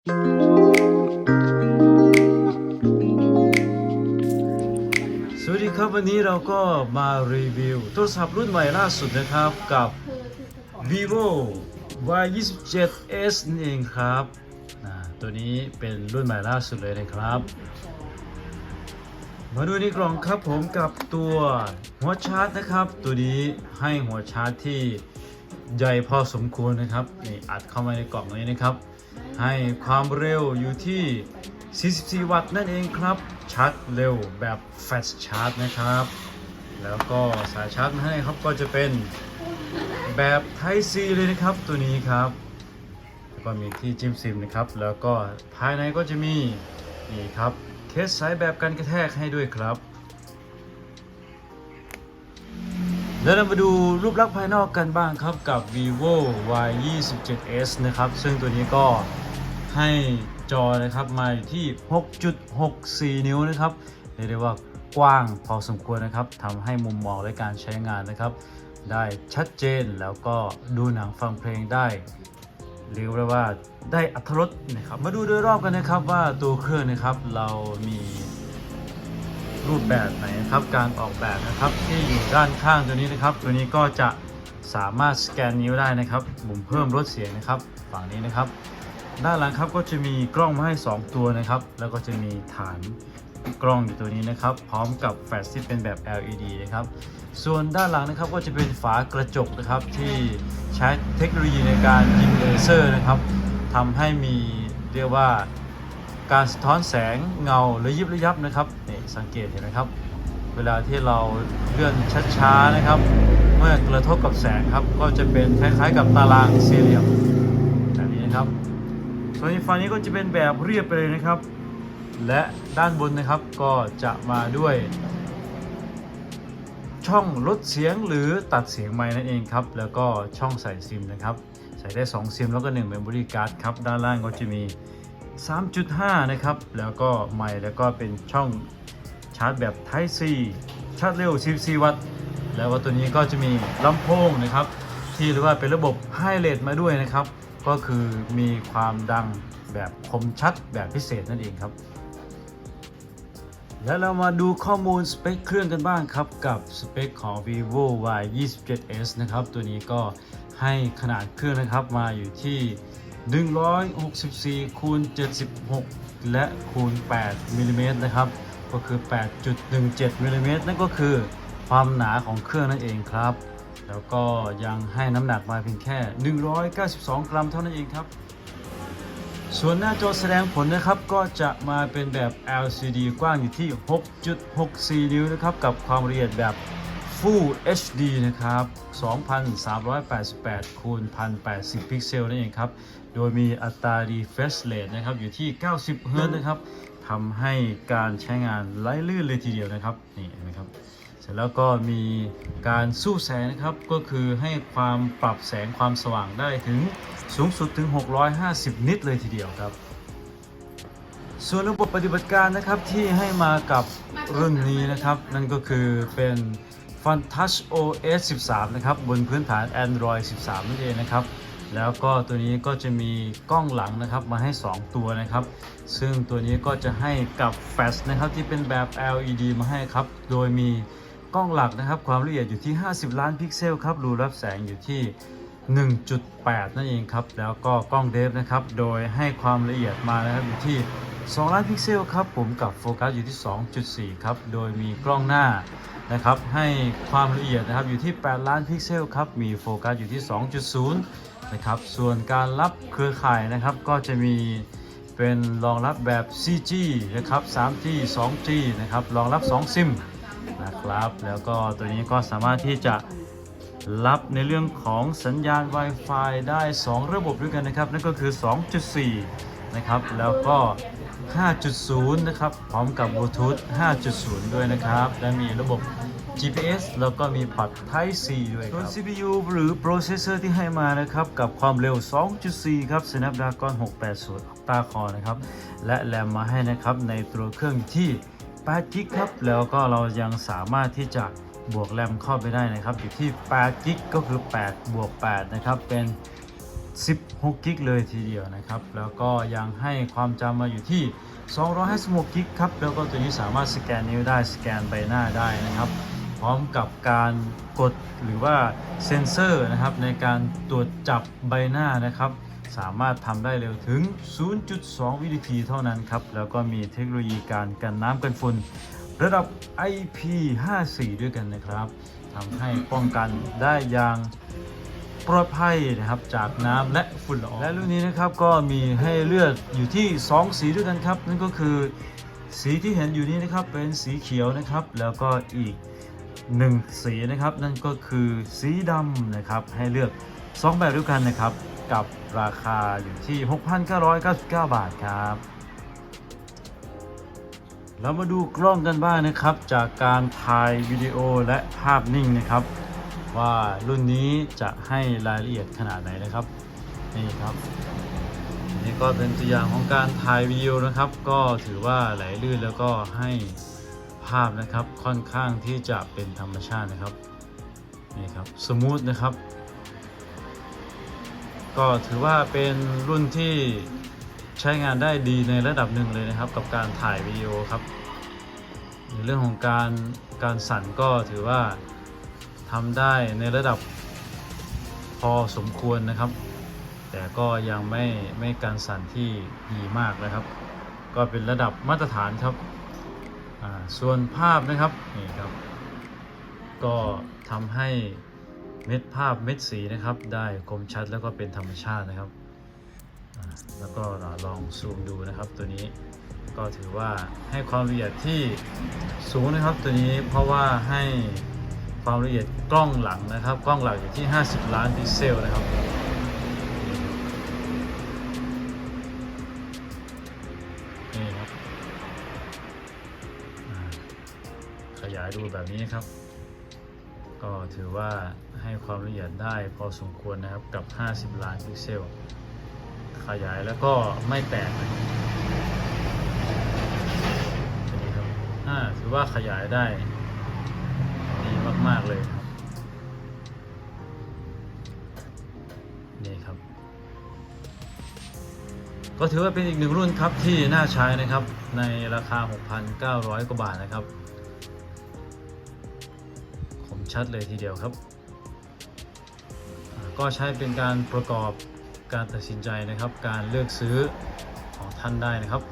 สวัสดีครับวันนี้เราก็มารีวิวโทรศัพท์รุ่นใหม่ล่าสุดนะครับกับ vivo y 2 7 s นั่เองครับนะตัวนี้เป็นรุ่นใหม่ล่าสุดเลยนะครับ มาดูในกล่องครับผมกับตัวหัวชาร์จนะครับ ตัวนี้ให้หัวชาร์จที่ใหญ่พอสมควรนะครับนี่อัดเข้ามาในกล่องนี้นะครับ ให้ความเร็วอยู่ที่ 44 วัตต์นั่นเองครับ ชาร์จเร็วแบบ fast charge นะครับ แล้วก็สายชาร์จให้ครับก็จะเป็นแบบ Type C เลยนะครับตัวนี้ครับ แล้วก็มีที่จิ้มซิมนะครับ แล้วก็ภายในก็จะมีนี่ครับเคสสายแบบกันกระแทกให้ด้วยครับแล้วเรามาดูรูปลักษณ์ภายนอกกันบ้างครับกับ vivo y 2 7 s นะครับ ซึ่งตัวนี้ก็ ให้จอนะครับมาอยู่ที่ 6.64 นิ้วนะครับเรียกได้ว่ากว้างพอสมควรนะครับทำให้มุมมองและการใช้งานนะครับ ได้ชัดเจนแล้วก็ดูหนังฟังเพลงได้เรียกได้ว่าได้อัธรสนะครับ มาดูโดยรอบกันนะครับว่าตัวเครื่องนะครับเรามีรูปแบบไหนนะครับ การออกแบบนะครับที่อยู่ด้านข้างตัวนี้นะครับ ตัวนี้ก็จะสามารถสแกนนิ้วได้นะครับมุมเพิ่มลดเสียงนะครับ ฝั่งนี้นะครับ ด้านหลังครับก็จะมีกล้องมาให้ 2 ตัวนะครับ แล้วก็จะมีฐานกล้องอยู่ตัวนี้นะครับ พร้อมกับแฟลชที่เป็นแบบ LED นะครับ ส่วนด้านหลังนะครับก็จะเป็นฝากระจกนะครับที่ใช้เทคโนโลยีในการยิงเลเซอร์นะครับทำให้มีเรียกว่าการสะท้อนแสงเงาระยิบระยับนะครับนี่สังเกตเห็นไหมครับ เวลาที่เราเลื่อนช้าๆนะครับ เมื่อกระทบกับแสงครับก็จะเป็นคล้ายๆ กับตารางสี่เหลี่ยมแบบนี้นะครับ ส่วนอีกฝั่งนี้ก็จะเป็นแบบเรียบไปเลยนะครับ และด้านบนนะครับก็จะมาด้วย ช่องลดเสียงหรือตัดเสียงไม้นั่นเองครับ แล้วก็ช่องใส่ซิมนะครับ ใส่ได้ 2 ซิมแล้วก็1 Memory Card ครับ ด้านล่างก็จะมี 3.5 นะครับ แล้วก็ไมค์แล้วก็เป็นช่องชาร์จแบบ Type C ชาร์จเร็ว 14 วัตต์ แล้วก็ตัวนี้ก็จะมีลำโพงนะครับ ที่เรียกว่าเป็นระบบไฮเลทมาด้วยนะครับ ก็คือมีความดังแบบคมชัดแบบพิเศษนั่นเองครับ แล้วเรามาดูข้อมูลสเปคเครื่องกันบ้างครับ กับสเปคของ vivo y 2 7 s นะครับ ตัวนี้ก็ให้ขนาดเครื่องนะครับมาอยู่ที่ 164คูณ76 และคูณ8มิลลิเมตรนะครับ ก็คือ 8.17มิลลิเมตรนั่นก็คือความหนาของเครื่องนั่นเองครับ แล้วก็ยังให้น้ำหนักมาเพียงแค่ 192 กรัมเท่านั้นเองครับ ส่วนหน้าจอแสดงผลนะครับก็จะมาเป็นแบบ LCD กว้างอยู่ที่ 6.64 นิ้วนะครับ กับความละเอียดแบบ Full HD นะครับ 2388คูณ1080 พิกเซลนั่นเองครับ โดยมีอัตรา refresh rate นะครับ อยู่ที่ 90 เฮิรตซ์นะครับทำให้การใช้งานไหลลื่นเลยทีเดียวนะครับ นี่เห็นไหมครับ เสร็จแล้วก็มีการสู้แสงนะครับก็คือให้ความปรับแสงความสว่างได้ถึงสูงสุดถึง 650 นิตเลยทีเดียวครับ ส่วนระบบปฏิบัติการนะครับที่ให้มากับรุ่นนี้นะครับ นั่นก็คือเป็น FunTouch OS 13 นะครับ บนพื้นฐาน Android 13 นั่นเองนะครับ แล้วก็ตัวนี้ก็จะมีกล้องหลังนะครับมาให้ 2 ตัวนะครับ ซึ่งตัวนี้ก็จะให้กับแฟลชนะครับที่เป็นแบบ LED มาให้ครับ โดยมี กล้องหลักนะครับความละเอียดอยู่ที่ 50 ล้านพิกเซลครับรูรับแสงอยู่ที่ 1.8 นั่นเองครับ แล้วก็กล้องเดฟนะครับโดยให้ความละเอียดมานะครับอยู่ที่ 2 ล้านพิกเซลครับผมกับโฟกัสอยู่ที่ 2.4 ครับ โดยมีกล้องหน้านะครับให้ความละเอียดนะครับอยู่ที่ 8 ล้านพิกเซลครับมีโฟกัสอยู่ที่ 2.0 นะครับส่วนการรับเครือข่ายนะครับก็จะมีเป็นรองรับแบบ 4G นะครับ 3G 2G นะครับรองรับ 2 ซิม นะครับ แล้วก็ตัวนี้ก็สามารถที่จะรับในเรื่องของสัญญาณ Wi-Fi ได้ 2 ระบบด้วยกันนะครับ นั่นก็คือ 2.4 นะครับ แล้วก็ 5.0 นะครับ พร้อมกับบลูทูธ 5.0 ด้วยนะครับ และมีระบบ GPS แล้วก็มีพอร์ต Type C ด้วยครับ CPU หรือ processor ที่ให้มานะครับ กับความเร็ว 2.4 ครับ Snapdragon 680 Octa Core นะครับ และแรมมาให้นะครับ ในตัวเครื่องที่ 8 g b ครับ แล้วก็เรายังสามารถที่จะบวกแรมเข้าไปได้นะครับ อยู่ที่8 g b ก็คือ 8 บวก 8 นะครับ เป็น 16กิกเลยทีเดียวนะครับ แล้วก็ยังให้ความจำมาอยู่ที่ 256กิกครับ แล้วก็ตัวนี้สามารถสแกนนิ้วได้ สแกนใบหน้าได้นะครับ พร้อมกับการกดหรือว่าเซ็นเซอร์นะครับในการตรวจจับใบหน้านะครับ สามารถทำได้เร็วถึง 0.2 วินาทีเท่านั้นครับ แล้วก็มีเทคโนโลยีการกันน้ำกันฝุ่นระดับ IP54 ด้วยกันนะครับทำให้ป้องกันได้อย่างปลอดภัยนะครับจากน้ำและฝุ่นละอองและรุ่นนี้นะครับก็มีให้เลือกอยู่ที่ 2 สีด้วยกันครับ นั่นก็คือสีที่เห็นอยู่นี้นะครับเป็นสีเขียวนะครับ แล้วก็อีกหนึ่งสีนะครับ นั่นก็คือสีดำนะครับให้เลือก 2 แบบด้วยกันนะครับ กับราคาอยู่ที่ 6,999 บาทครับ เรามาดูกล้องกันบ้างนะครับ จากการถ่ายวิดีโอและภาพนิ่งนะครับ ว่ารุ่นนี้จะให้รายละเอียดขนาดไหนนะครับ นี่ครับนี่ก็เป็นตัวอย่างของการถ่ายวิดีโอนะครับ ก็ถือว่าไหลลื่นแล้วก็ให้ภาพนะครับค่อนข้างที่จะเป็นธรรมชาตินะครับนี่ครับสมูทนะครับ ก็ถือว่าเป็นรุ่นที่ใช้งานได้ดีในระดับหนึ่งเลยนะครับ กับการถ่ายวิดีโอครับในเรื่องของการการสั่นก็ถือว่าทำได้ในระดับพอสมควรนะครับ แต่ก็ยังไม่ไม่การสั่นที่ดีมากนะครับ ก็เป็นระดับมาตรฐานครับส่วนภาพนะครับนี่ครับ ก็ทำให้ ม็ดภาพเม็ดสีนะครับ ได้คมชัดแล้วก็เป็นธรรมชาตินะครับ แล้วก็ลองซูมดูนะครับตัวนี้ก็ถือว่าให้ความละเอียดที่สูงนะครับตัวนี้เพราะว่าให้ความละเอียดกล้องหลังนะครับ กล้องหลังอยู่ที่ 50 ล้านพิกเซลนะครับนี่ครับขยายดูแบบนี้ครับ ก็ถือว่าให้ความละเอียดได้พอสมควรนะครับกับ 50 ล้านพิกเซล ขยายแล้วก็ไม่แตกนี่ครับอ่าถือว่าขยายได้ดีมากๆเลยครับนี่ครับ ก็ถือว่าเป็นอีกหนึ่งรุ่นครับที่น่าใช้นะครับในราคา 6,900 กว่าบาทนะครับ ชัดเลยทีเดียวครับ ก็ใช้เป็นการประกอบการตัดสินใจนะครับ การเลือกซื้อของท่านได้นะครับ